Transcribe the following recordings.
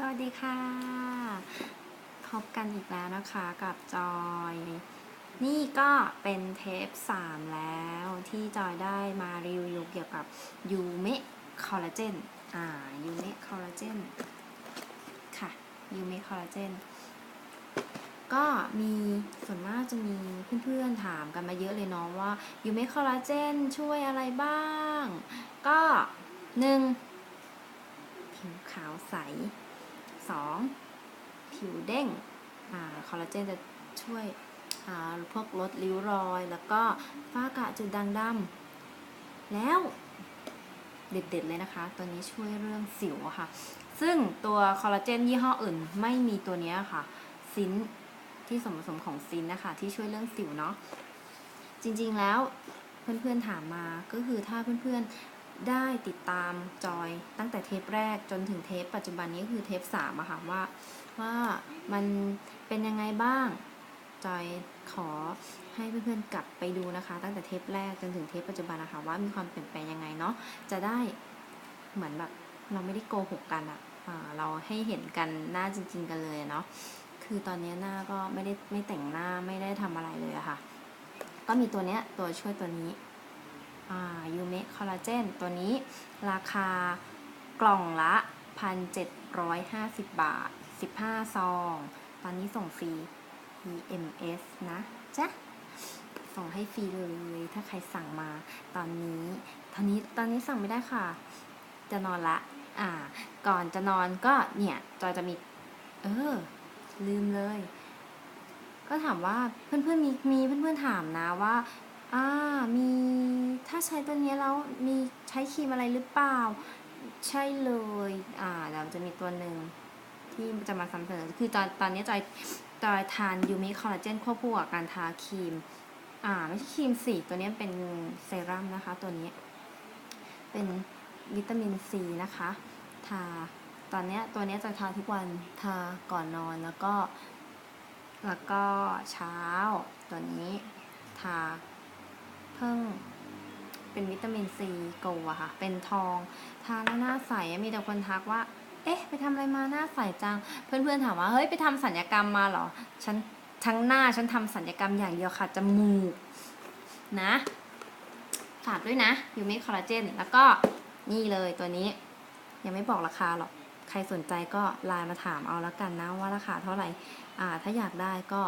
สวัสดีค่ะ พบกันอีกแล้วนะคะกับจอย นี่ก็เป็นเทป 3 แล้วที่จอยได้มารีวิวเกี่ยวกับยูเมะคอลลาเจนอ่ายูเมะคอลลาเจนค่ะยูเมะคอลลาเจนก็มีส่วนมากจะมีเพื่อนๆถามกันมาเยอะเลยเนาะว่ายูเมะคอลลาเจนช่วยอะไรบ้าง ก็หนึ่งผิวขาวใส 2. ผิวเด้งอคอลลาเจนจะช่วยพวกลดริ้วรอย แล้วก็ฝ้ากระจุดด่างดำแล้วเด็ดๆเลยนะคะ ตัวนี้ช่วยเรื่องสิวค่ะ ซึ่งตัวคอลลาเจนยี่ห้ออื่นไม่มีตัวนี้ค่ะ ซินที่สมผสมของซินนะคะ ที่ช่วยเรื่องสิวเนาะจริงๆแล้วเพื่อนๆถามมาก็คือถ้าเพื่อนๆ ได้ติดตามจอยตั้งแต่เทปแรกจนถึงเทปปัจจุบันนี้คือเทปสามอะค่ะว่าว่ามันเป็นยังไงบ้าง จอยขอให้เพื่อนๆกลับไปดูนะคะ ตั้งแต่เทปแรกจนถึงเทปปัจจุบันนะคะว่ามีความเปลี่ยนแปลงยังไงเนาะจะได้เหมือนแบบเราไม่ได้โกหกกันอะเราให้เห็นกันหน้าจริง ๆ กันเลยเนาะคือตอนนี้หน้าก็ไม่ได้ไม่แต่งหน้าไม่ได้ทำอะไรเลยอะค่ะ ก็มีตัวเนี้ยตัวช่วยตัวนี้ ยูเมคคอลลาเจนตัวนี้ราคากล่องละ 1,750 บาท 15 ซอง ตอนนี้ส่งฟรี EMS นะจ๊ะ ส่งให้ฟรีเลยถ้าใครสั่งมาตอนนี้ ตอนนี้ตอนนี้สั่งไม่ได้ค่ะ จะนอนละ อ่า ก่อนจะนอนก็เนี่ย จอยจะมี เออ ลืมเลย ก็ถามว่าเพื่อนๆมีมีเพื่อนๆถามนะว่า อ่ามีถ้าใช้ตัวเนี้ยแล้วมีใช้ครีมอะไรหรือเปล่า ใช่เลยอ่าเดี๋ยวจะมีตัวหนึ่งที่จะมาซ้ำเสนอคือตอนตอนนี้จอยจอยทานยูมิคอลลาเจนควบคู่กับการทาครีม อ่าไม่ใช่ครีมสิตัวนี้เป็นเซรั่มนะคะ ตัวนี้ เป็นวิตามินซีนะคะ ทา ตอนเนี้ยตัวเนี้ยจะทาทุกวันทาก่อนนอนแล้วก็ แล้วก็เช้า ตัวนี้ทา เพิ่งเป็นวิตามินซีโกอะค่ะ เป็นทอง ทาแล้วหน้าใส มีแต่คนทักว่า เอ๊ะ ไปทำอะไรมาหน้าใสจัง เพื่อนๆถามว่า เฮ้ย ไปทำสัญญกรรมมาเหรอ ฉันทั้งหน้าฉันทำสัญญกรรมอย่างเดียวค่ะ จมูก นะฝากด้วยนะยูมิคอลลาเจน แล้วก็นี่เลยตัวนี้ ยังไม่บอกราคาหรอก ใครสนใจก็ไลน์มาถามเอาแล้วกันนะว่าราคาเท่าไหร่ อ่า ถ้าอยากได้ก็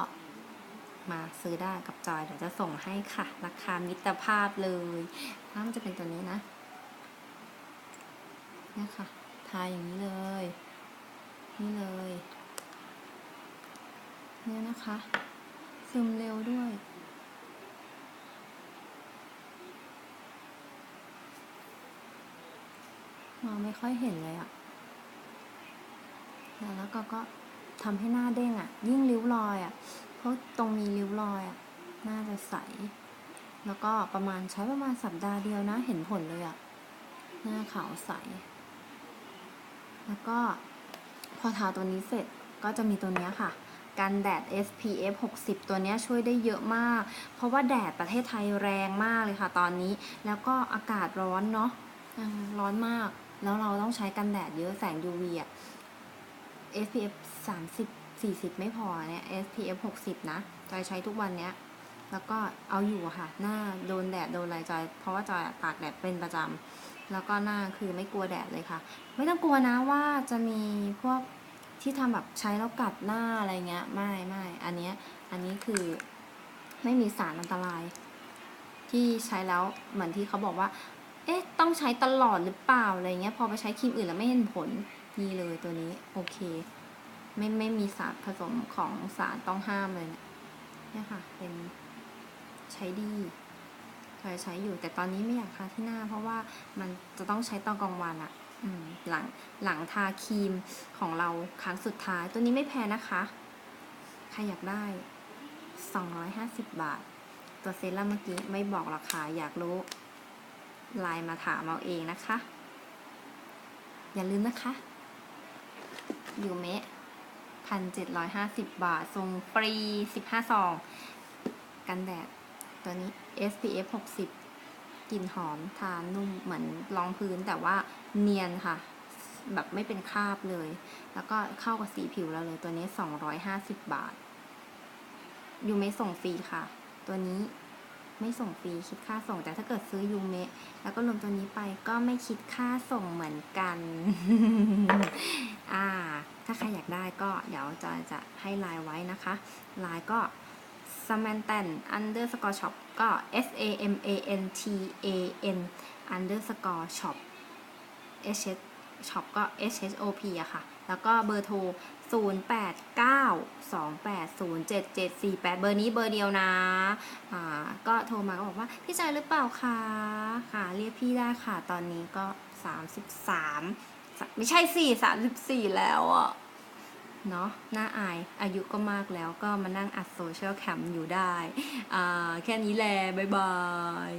มาซื้อได้กับจอยเดี๋ยวจะส่งให้ค่ะ ราคามิตรภาพเลยถ้ามันจะเป็นตัวนี้นะเนี่ยค่ะ ทาอย่างนี้เลย นี่เลย เนี่ยนะคะ ซึมเร็วด้วยมองไม่ค่อยเห็นเลยอะแล้วก็ก็ทำให้หน้าเด้งอะยิ่งริ้วรอยอะ ราะตรงมีริ้วรอยอะน้าจะใส แล้วก็ประมาณใช้ประมาณสัปดาห์เดียวนะ เห็นผลเลยอะหน้าขาวใส แล้วก็พอทาตัวนี้เสร็จก็จะมีตัวเนี้ยค่ะกันแดด SPF 60 ตัวเนี้ยช่วยได้เยอะมาก เพราะว่าแดดประเทศไทยแรงมากเลยค่ะ ตอนนี้ แล้วก็อากาศร้อนเนาะอืมร้อนมาก แล้วเราต้องใช้กันแดดเยอะแสง UV อะ SPF 30 40 ไม่พอเนี่ย SPF 60 นะจอยใช้ทุกวันเนี้ย แล้วก็เอาอยู่ค่ะ หน้าโดนแดดโดนอะไรจอย เพราะว่าจอยตากแดดเป็นประจำ แล้วก็หน้าคือไม่กลัวแดดเลยค่ะ ไม่ต้องกลัวนะว่าจะมีพวกที่ทำแบบใช้แล้วกัดหน้าอะไรเงี้ย ไม่ไม่อันเนี้ย อันนี้คือไม่มีสารอันตราย ที่ใช้แล้วเหมือนที่เขาบอกว่า เอ๊ะ ต้องใช้ตลอดหรือเปล่าอะไรเงี้ย พอไปใช้ครีมอื่นแล้วไม่เห็นผลนี่เลยตัวนี้ โอเค ไม่ไม่มีสารผสมของสารต้องห้ามเลยเนี่ยเนี่ยค่ะ เป็นใช้ดีเคยใช้อยู่ แต่ตอนนี้ไม่อยากทาที่หน้า เพราะว่ามันจะต้องใช้ตอนกลางวันอะอหลังหลังทาครีมของเราครั้งสุดท้าย ตัวนี้ไม่แพงนะคะ ใครอยากได้ 250 บาท ตัวเซรั่มเมื่อกี้ไม่บอกราคาอยากรู้ไลน์มาถามเอาเองนะคะ อย่าลืมนะคะ อยู่เมะ พันเจ็ดร้อยห้าสิบบาท ทรงฟรีสิบห้าซอง กันแดด ตัวนี้ SPF 60 กลิ่นหอม ทานุ่มเหมือนรองพื้นแต่ว่าเนียนค่ะ แบบไม่เป็นคราบเลย แล้วก็เข้ากับสีผิวเราเลย ตัวนี้ 250 บาท อยูเมะส่งฟรีค่ะ ตัวนี้ ไม่ส่งฟรีคิดค่าส่ง แต่ถ้าเกิดซื้อยูเมะแล้วก็รวมตัวนี้ไปก็ไม่คิดค่าส่งเหมือนกัน อ่า ถ้าใครอยากได้ก็เดี๋ยวจอยจะให้ไลน์ไว้นะคะไลน์ก็ Samantan underscore shop ก็ S A M A N T A N underscore shop H H shop ก็ H H O P อะค่ะ แล้วก็เบอร์โทร 0 8 9 2 8 0 7 7 4 8 เบอร์นี้เบอร์เดียวนะอ่าก็โทรมาก็บอกว่าพี่จอยหรือเปล่าคะค่ะ เรียกพี่ได้ค่ะ ตอนนี้ก็ 33 ไม่ใช่สี่34 แล้วอะเนาะน่าอายอายุก็มากแล้วก็มานั่งอัดโซเชียลแคมอยู่ได้อ่าแค่นี้แหละ บ๊ายบาย